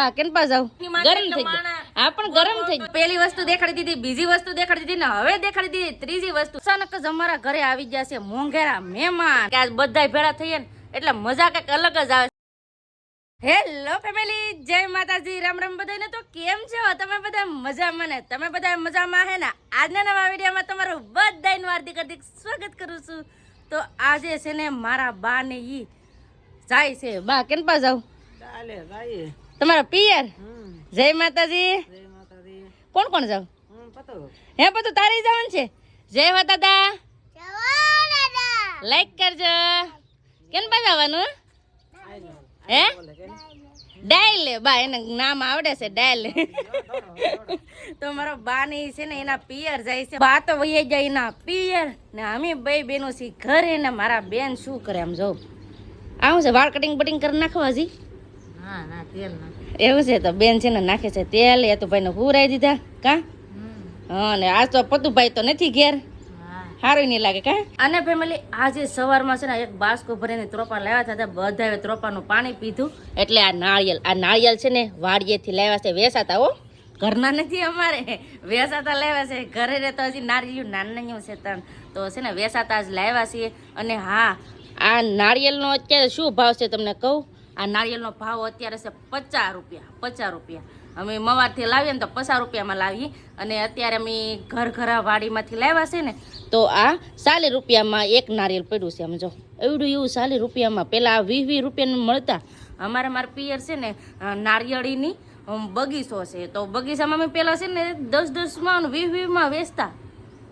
હા કેમ પા જાવ? ગરમ થઈ ગયું. હા પણ ગરમ થઈ ગયું. પેલી વસ્તુ દેખાડી દીધી બીજી વસ્તુ દેખાડી દીધી ને હવે દેખાડી દીધી ત્રીજી વસ્તુ. અચાનક જ અમારા ઘરે આવી ગયા છે મોંઘેરા મહેમાન. આજ બધા ભેળા થઈએ ને એટલે મજા કંઈક અલગ જ આવે. હેલો ફેમિલી જય માતાજી રામ રામ બધાને તો કેમ છો? તમે બધા મજામાં ને? તમે બધા મજામાં હે ને? આજના નવા વિડીયોમાં તમારું બધાનું હાર્દિક હાર્દિક સ્વાગત કરું છું. તો આજે છે ને મારા બા ને ઈ જાય છે. બા કેમ પા જાવ? ચાલે ભાઈ તમારા પિયર? જય માતાજી. કોણ કોણ જાવ? હે પતું તારે જવાનું છે? જય હો દાદા. લાઈક કરજો. કેમ બજાવવાનું હે? ડાયલ. બા એને નામ આવડે છે ડાયલ. તો મારો બા ને છે ને એના પિયર જાય છે. બા તો વહી જાય એના પિયર. ને અમે બે બેનો છીએ ઘરે ને મારા બેન શું કરે આમ જો. આવું છે વાળ કટિંગ બટિંગ કરી નાખવા હજી? હા ના તેલ ના એવું છે તો બેન છે ને નાખે છે તેલ એ તો ભાઈને હુરાઈ દીધા કા? હા ને આજ તો પતુભાઈ તો નથી ઘેર. સારું નહીં લાગે કા? અને ફેમિલી આજે સવારમાં છે ને એક બાસ્કો ભરીને ત્રોપા લાવ્યા હતા બધાએ ત્રોપાનું પાણી પીધું. એટલે આ નાળિયેર આ નાળિયેર છે ને વાડીએથી લાવ્યા છે વેસાતા હો. ઘરના નથી અમારે. વેસાતા લાવ્યા છે ઘરે રહેતા હજી નારિયેળ નાનું છે તણ તો છે ને વેસાતા જ લાવ્યા છીએ. અને હા. આ નાળિયેરનો અત્યારે શું ભાવ છે તમને કહું? આ નારિયેળનો ભાવ અત્યારે છે પચાસ રૂપિયા પચાસ રૂપિયા. અમે મવારથી લાવીએ ને તો પચાસ રૂપિયામાં લાવીએ. અને અત્યારે અમે ઘર ઘરા વાડીમાંથી લાવ્યા છે ને, તો આ ચાલીસ રૂપિયામાં એક નારિયેળ પડ્યું છે સમજો એવડું એવું ચાલીસ રૂપિયામાં. પહેલાં વીસ વીસ રૂપિયાનું મળતા. અમારે મારા પિયર છે ને નારિયેળીની બગીચો છે. તો બગીચામાં અમે પહેલાં છે ને, દસ દસમાં વીસ વીસમાં વેચતા.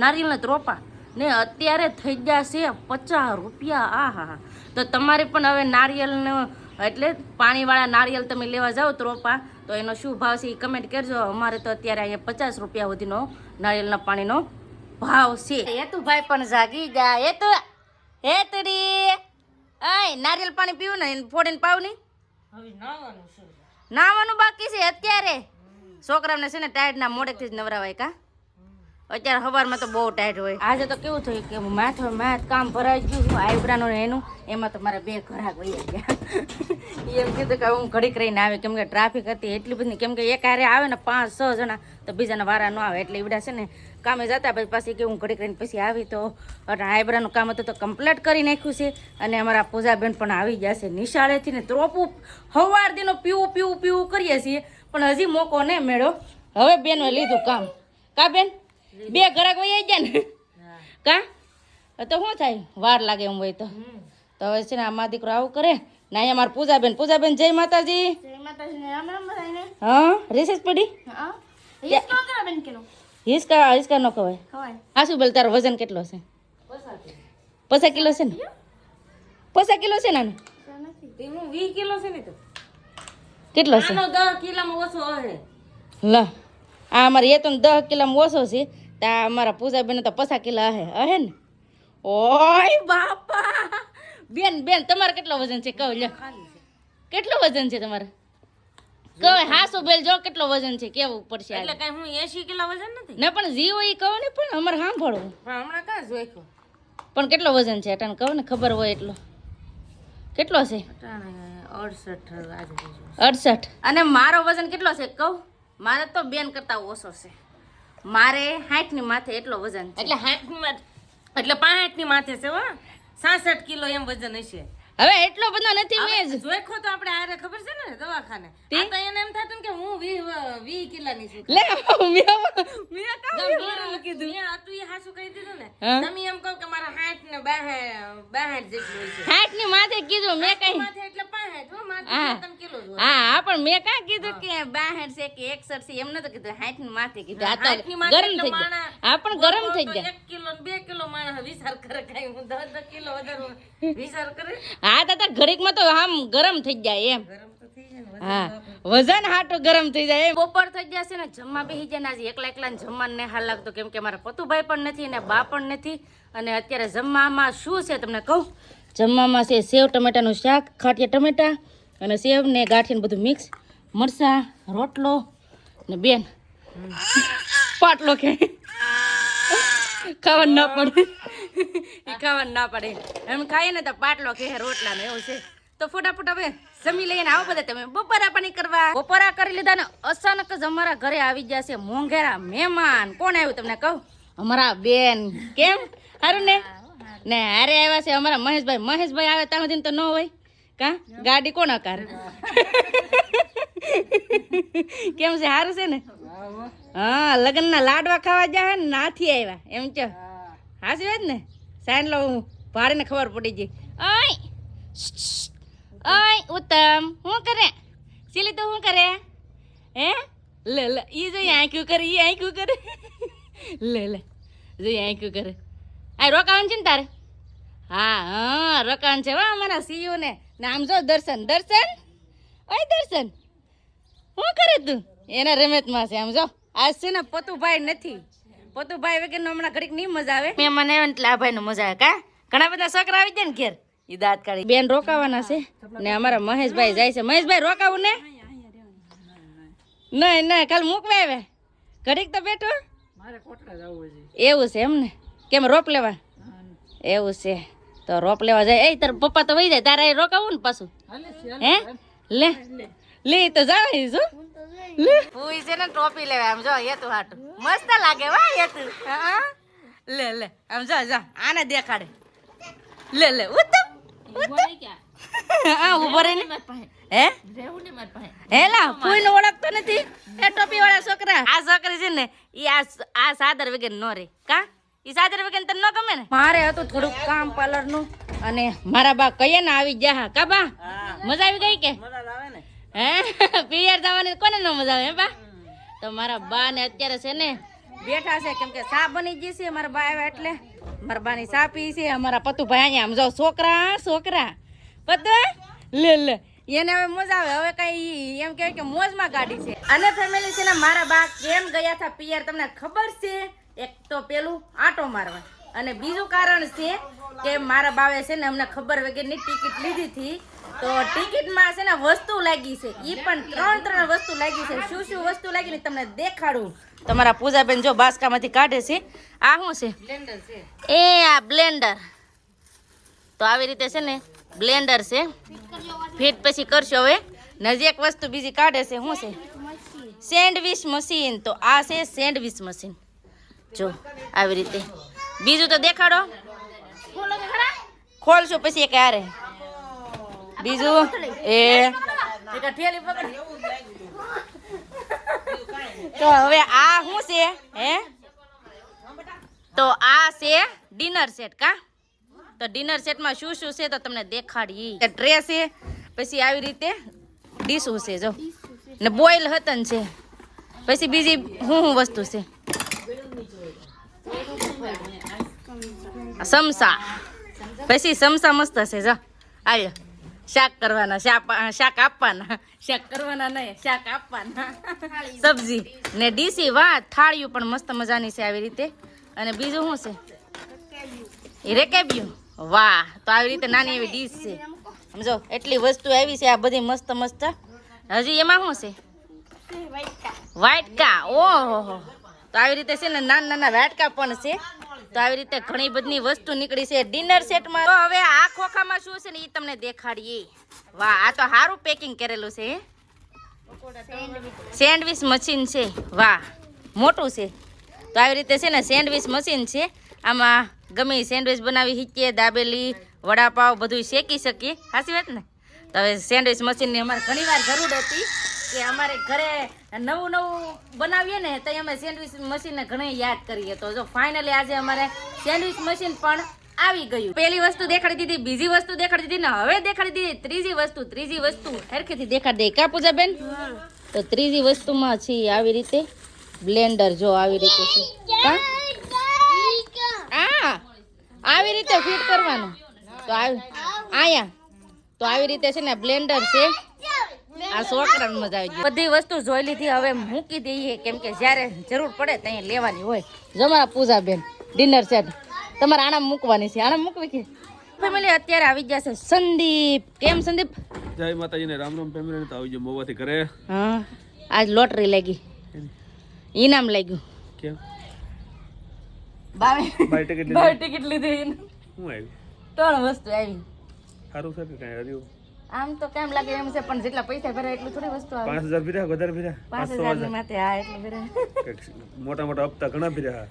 નારિયેળના ત્રોપા ને અત્યારે થઈ ગયા છે પચાસ રૂપિયા. આ હા તો તમારે પણ હવે નારિયેળનો એટલે પાણીવાળા નારિયેળ તમે લેવા જાઓ ત્રોપા તો એનો શું ભાવ છે એ કમેન્ટ કરજો. અમારે તો અત્યારે અહીંયા પચાસ રૂપિયા સુધીનો નારિયેળના પાણીનો ભાવ છે. હેતુભાઈ પણ જાગી ગયા. હેતુ હેતુડી આય નારિયેલ પાણી પીવું ને એને ફોડીને પાવ નહીં? નાવાનું શું છે? નાવાનું બાકી છે અત્યારે. છોકરાઓને છે ને ટાયર્ડના મોડેથી જ નવરાવાય કા? અત્યારે સવારમાં તો બહુ ટાઈટ હોય. આજે તો કેવું થયું કે માથો માથ કામ ભરાઈ ગયું આઈબ્રાનું એનું, એમાં તો મારા બે ઘરાક વહી ગયા. એમ કીધું કે હું ઘડીક રહીને આવે, કેમ કે ટ્રાફિક હતી એટલી બધી, કેમ કે એક હારે આવે ને પાંચ છ જણા, તો બીજાના વારા ન આવે, એટલે એવડા છે ને કામે જતા, પછી પાછી કે હું ઘડીક રહીને પછી આવી, તો આઈબ્રાનું કામ હતું તો કમ્પ્લીટ કરી નાખ્યું છે, અને અમારા પૂજાબેન પણ આવી ગયા છે, નિશાળેથી ને ત્રોપું હવાર દીનો પીવું પીવું પીવું કરીએ છીએ, પણ હજી મોકો ને મેળો હવે બેનો લીધું કામ. કા બેન? બે ઘરાક વહી ગયા ને? કા? તો શું થાય? વાર લાગે એમ હોય તો. તો હવે છે ને આ મારા દીકરો આવું કરે. ને અહીંયા મારા પૂજાબેન. પૂજાબેન જય માતાજી. હા? રિસેસ પડી? હિસકા હિસકા ન ખવાય? આ શું બોલ તારો વજન કેટલો છે? પચાસ કિલો. છે ને? પચાસ કિલો છે ને આનો? તેનું વીસ કિલો છે ને તો. કેટલો છે? આનો દસ કિલોમાં ઓછો હશે લ. આ અમારે એ તો દસ કિલોમાં ઓછો છે. તો આ અમારા પૂજાબેન તો પચાસ કિલો હે હે ને? ઓય બાપા! બેન બેન તમારે કેટલો વજન છે? કહો લ્યો. કેટલું વજન છે તમારે? કહો હાસો બેલ જો કેટલો વજન છે? કેવું પડશે એટલે કઈ હું એસી કિલો વજન નથી? ના પણ જીવો એ કહો ને પણ અમારે સાંભળવું. પણ હમણાં કાં પણ કેટલો વજન છે? અટાને કહો ને ખબર હોય એટલો. કેટલો છે? અડસઠ અડસઠ. અને મારો વજન કેટલો છે? કહું? મારે તો બેન કરતા ઓછો છે. મારે હાઈટની માથે એટલો વજન એટલે હાથની માથે એટલે પાંઠની માથે છે હો. સાસઠ કિલો એમ વજન હશે. હવે એટલો બધો નથી મેં જોખો તો આપણે આરે ખબર છે ને દવાખાને. આ તો એને એમ થતું કે હું વી વી ની છું. લે મેં મેં કામ કીધું મેં તું એ હાસું કહી દીધું ને. તમે એમ કહો કે મારા હાથ ને બાહઠ બાહઠ જેટલું છે હાઈટની માથે કીધું મેં કઈ માથે એટલે પાંઠ હો. માથે હા. પણ મેં કાં કીધું કે બાહેઠ છે કે એકસઠ છે એમ નતો કીધું હાઈટની માથે કીધું. આ તો ગરમ થઈ ગયા. હા પણ ગરમ થઈ ગયા. એક કિલો બે કિલો માણસ વિચાર કરે કઈ. હું દસ દસ કિલો વધારે વિચાર કરે. હા દાદા ઘડીકમાં તો આમ ગરમ થઈ જાય એમ. ગરમ તો થઈ જાય હા વજન હાટો ગરમ થઈ જાય બપોર થઈ છે ને જમવા બેસી જાય ને આજે એકલા એકલા જમવાનું ને હાલ લાગતો કેમ કે મારા પતુભાઈ પણ નથી ને બા પણ નથી. અને અત્યારે જમવામાં શું છે તમને કહું? જમવામાં છે સેવ ટમેટાનું શાક ખાટિયા ટમેટા અને સેવ ને ગાંઠિયા ને બધું મિક્સ મરસા રોટલો ને બેન. પાટલો કે. ખાવાનું ના પડે. ઈ ખાવાનું ના પડે. એમ ખાઈએ ને તો પાટલો કે, રોટલા ને એવું છે. તો ફટાફટ હવે જમી લઈને આવો બધા તમે. બપોરા પાણી કરવા. બપોરા કરી લીધા ને અચાનક જ અમારા ઘરે આવી ગયા છે મોંઘેરા મહેમાન. કોણ આવ્યું તમને કહું? અમારા બેન. કેમ? સારું ને? ને હારે આવ્યા છે અમારા મહેશભાઈ. મહેશભાઈ આવે ત્યાં સુધી તો ન હોય. કા? ગાડી કોણ આકાર કેમ છે? સારું છે ને? હા લગ્નના લાડવા ખાવા જાય ને નાથી આવ્યા એમ ચો હાસી વાત ને? સાઈન લો હું ભાડેને ખબર પડી ગઈ. ઓય! ઓય ઉત્તમ શું કરે? સિલી તો શું કરે? હે? લે લે ઈ જોઈ આંખ્યું કરે ઈ આંખ્યું કરે. લે લે જોઈ આંખ્યું કરે. આ રોકાવાનું છે ને તારે? હા હા રોકાવાનું છે વાહ અમારા સીયુ ને ને આમ જો દર્શન દર્શન? ઓય દર્શન શું કરે તું? એના રમતમાં છે આમ જો. આજ છે ને પતુભાઈ નથી. પતુભાઈ વગર હમણાં ઘડીક નહીં મજા આવે. મેં મને એટલે આ ભાઈનો મજા આવે. કા? ઘણા બધા છોકરા આવી જાય ને ઘેર. ઈ દાંત કાઢી. બેન રોકાવાના છે ને અમારા મહેશભાઈ જાય છે. મહેશભાઈ રોકાવું ને? નહીં નહીં કાલ મૂકવા આવે. ઘડીક તો બેઠો. એવું છે એમ ને? કેમ રોપ લેવા? એવું છે. તો રોપ લેવા જાય. એ તાર પપ્પા તો વહી જાય. તારે એ રોકાવું ને પાછું. હે? લે. લે તો જાવ જો. લે. પૂઈ છે ને ટોપી લેવા. આમ જો એ તું હાટું. મસ્ત લાગે વા એ તું. હા લે લે. આમ જો જા. આને દેખાડે. લે લે. ઉતમ હા ઊભો રહી હે હેલા કોઈ નો ઓળખતો નથી. એ ટોપી વાળા છોકરા. આ છોકરી છે ને ઈ આ આ સાદર વગર નો રે કા? ઈ સાદર વગર તને ન ગમે ને? મારે હતું થોડુંક કામ પાર્લરનું અને મારા બા કહીએ ને આવી જા કા બા? મજા આવી ગઈ કે? હે? પિયર જવાની કોને ન મજા આવે હે બા? તો મારા બા ને અત્યારે છે ને બેઠા છે કેમ કે સા બની ગઈ છે મારા બા આવ્યા એટલે. મારા બાની સા પી છે અમારા પતુભાઈ અહીંયા આમ જો છોકરા છોકરા. પતુ લે લે. એને હવે મજા આવે હવે કઈ એમ કહેવાય કે મોજમાં ગાડી છે. અને ફેમિલી છે ને મારા બા કેમ ગયા હતા પિયર તમને ખબર છે? એક તો પેલું આટો મારવા. અને બીજું કારણ છે કે મારા બાવે છે ને અમને ખબર વગેરેની ટિકિટ લીધી હતી. તો ટિકિટમાં છે ને વસ્તુ લાગી છે. એ પણ ત્રણ ત્રણ વસ્તુ લાગી છે. શું શું વસ્તુ લાગી ને તમને દેખાડું. તમારા પૂજાબેન જો બાસકામાંથી કાઢે છે. આ શું છે? એ આ બ્લેન્ડર. તો આવી રીતે છે ને બ્લેન્ડર છે. ફીટ પછી કરશો હવે. નજી એક વસ્તુ બીજી કાઢે છે. શું છે? Sandwich machine. તો આ છે સેન્ડવિચ મશીન. જો, આવી રીતે. બીજું તો દેખાડો. ખોલશું પછી એક હારે. બીજું એ. તો હવે આ શું છે, હે? તો આ છે ડિનર સેટ કા? તો ડિનર સેટમાં શું શું છે તો તમને દેખાડી. ટ્રે છે, પછી આવી રીતે ડીશ છે, જો. ને બોઇલ હતન છે. પછી બીજી શું શું વસ્તુ છે? સમસા. પછી સમસા મસ્ત છે જો. આવ્યો શાક કરવાના શાક શાક આપવાના. શાક કરવાના નહીં શાક આપવાના. સબ્જી ને ડીસી વાહ થાળીયું પણ મસ્ત મજાની છે આવી રીતે. અને બીજું શું છે? રેકેબ્યું. વાહ તો આવી રીતે નાની એવી ડીશ છે. સમજો એટલી વસ્તુ આવી છે આ બધી મસ્ત મસ્ત. હજી એમાં શું છે? વાટકા. ઓહો તો આવી રીતે છે ને નાના નાના વાટકા પણ છે. તો આવી રીતે ઘણી બધી વસ્તુ નીકળી છે. ડિનર સેટમાં તો હવે આ ખોખામાં શું છે ને એ તમને દેખાડીએ. વાહ, આ તો સારું પેકિંગ કરેલું છે? સેન્ડવિચ મશીન છે. વાહ, મોટું છે. તો આવી રીતે છે ને સેન્ડવિચ મશીન છે. આમાં ગમે સેન્ડવિચ બનાવી શીખીએ દાબેલી, વડાપાવ બધું શેકી શકીએ. સાચી વાત ને? તો હવે સેન્ડવિચ મશીનની અમારે ઘણી વાર જરૂર હતી. કે અમારે ઘરે નવું નવું બનાવીએ ને તો અમે સેન્ડવિચ મશીનને ઘણી યાદ કરીએ. તો જો ફાઇનલી આજે અમારે સેન્ડવિચ મશીન પણ આવી ગયું. પહેલી વસ્તુ દેખાડી દીધી બીજી વસ્તુ દેખાડી દીધી ને હવે દેખાડી દીધી ત્રીજી વસ્તુ ત્રીજી વસ્તુ. હરખેથી દેખાડી દે. કા પૂજાબેન? તો ત્રીજી વસ્તુમાં છે આવી રીતે બ્લેન્ડર જો આવી રીતે છે. આ આવી રીતે ફિટ કરવાનું. તો આવી આયા. તો આવી રીતે છે ને બ્લેન્ડર છે. આ છોકરાને મજા આવી ગઈ. બધી વસ્તુ જોઈ લીધી હવે મૂકી દઈએ. કેમ કે જ્યારે જરૂર પડે ત્યાં લેવાની હોય. જમા પૂજા પૂજાબેન ડિનર સેટ તમારે આણા મૂકવાની છે. આણા મૂકવી કે? ફેમિલી અત્યારે આવી ગયા છે. સંદીપ કેમ સંદીપ? જય માતાજીને રામ રામ ફેમિલી તો આવી ગયો મોવાથી ઘરે. હા આજ લોટરી લાગી. ઈનામ લાગ્યું. કેમ? બાવે. બાય ટિકિટ લીધી. બાય ટિકિટ લીધી. હું આવી ત્રણ વસ્તુ આવી. સારું છે કે કાંઈ હર્યું? આમ તો કેમ લાગે એમ છે પણ જેટલા પૈસા ભરાય એટલું થોડી વસ્તુ આવે. પાંચ હજાર ભીરા વધારે ભીરા પાંચ હજાર. માથે હા એટલું ભીરા મોટા મોટા હપ્તા ઘણા ભીરા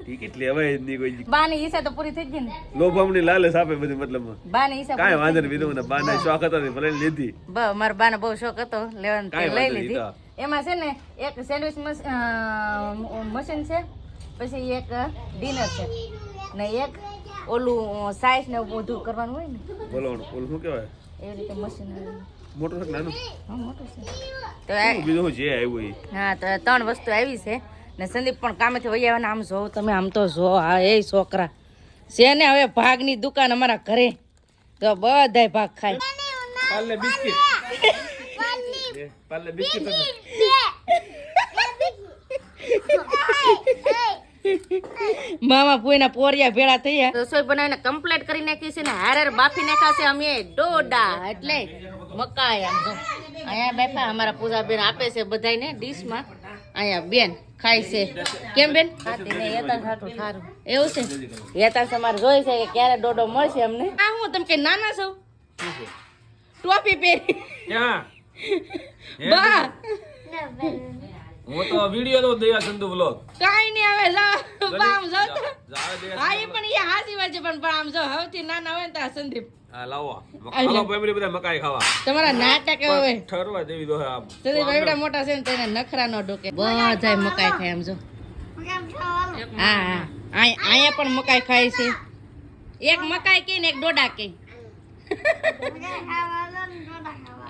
ટિકિટ લેવાય જ નહીં કોઈ બા ની ઈચ્છા તો પૂરી થઈ ગઈ ને. લોભામણી લાલચ આપે બધી મતલબ બા ની ઈચ્છા કાંઈ વાંધો નહીં બીજું બા ના શોખ હતો ભલે લીધી. બ મારા બાને બહુ શોખ હતો લેવાનો લઈ લીધી. એમાં છે ને એક સેન્ડવિચ મશીન છે પછી એક ડિનર છે. ને એક ઓલું સાઈઝ ને બધું કરવાનું હોય ને. બોલો ઓલું શું કહેવાય? એવી રીતે મશીન આવે. છે નાનું? હા મોટું છે તો બીજું જે આવ્યું હા તો ત્રણ વસ્તુ આવી છે. ને સંદીપ પણ કામેથી વહી આવ્યા ને આમ જો તમે આમ તો જો હા એ છોકરા. છે ને હવે ભાગની દુકાન અમારા ઘરે? તો બધાય ભાગ ખાય. બિસ્કિટ. પાર્લે બિસ્કિટ. મામા પુઈના પોરિયા ભેળા થયા. રસોઈ બનાવીને કમ્પ્લીટ કરી નાખી છે ને હારે બાફી નાખ્યા છે અમે ડોડા એટલે મકાઈ આમ જો. અહીંયા બેઠા અમારા પૂજાબેન આપે છે બધાને ડીશમાં. અહીંયા બેન ખાય છે. કેમ બેન? એવું છે? હેતાન અમારે જોઈ છે કે ક્યારે ડોડો મળશે અમને? આ હું તમે કે નાના છો? ટોપી પહેરી. બા. હું તો વિડિયો તો દયા સંધુ વ્લોગ કાઈ નહીં આવે જા. આમ તો. હા એ પણ એ હાસી વાત છે પણ પણ આમ જો હવથી નાના હોય ને ત્યાં સંદીપ. હા લાવો. હાલો ફેમિલી બધા મકાઈ ખાવા. તમારા નાટક એવા ઠરવા દેવી દો આ સંદીપ એવડા મોટા છે ને તેને નખરા નો ડોકે. બધાય મકાઈ ખાય આમ જો. હા હા. આય- અહીંયા પણ મકાઈ ખાય છે. એક મકાઈ કે ને એક ડોડા કે.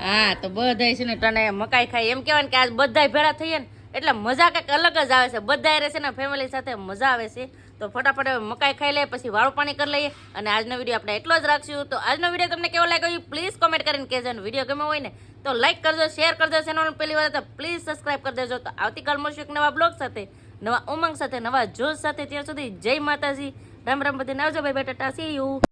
હા તો બધાય છે ને તને મકાઈ ખાય. એમ કહેવાય કે આજ બધાય ભેળા થઈએ ને એટલે મજા કંઈક અલગ જ આવે છે. બધા રહે છે ને ફેમિલી સાથે મજા આવે છે. તો ફટાફટ હવે મકાઈ ખાઈ લઈએ, પછી વાળું પાણી કરી લઈએ અને આજનો વીડિયો આપણે એટલો જ રાખશું. તો આજનો વીડિયો તમને કેવો લાગ્યો પ્લીઝ કોમેન્ટ કરીને કહેજો વીડિયો ગમે હોય ને તો લાઈક કરજો શેર કરજો ચેનલ પહેલી વાર તો પ્લીઝ સબસ્ક્રાઇબ કરી દેજો. તો આવતીકાલ મળશું એક નવા બ્લોગ સાથે, નવા ઉમંગ સાથે, નવા જોશ સાથે. ત્યાં સુધી જય માતાજી. રામ રામ બધી આવજો. ભાઈ બેટા સી યુ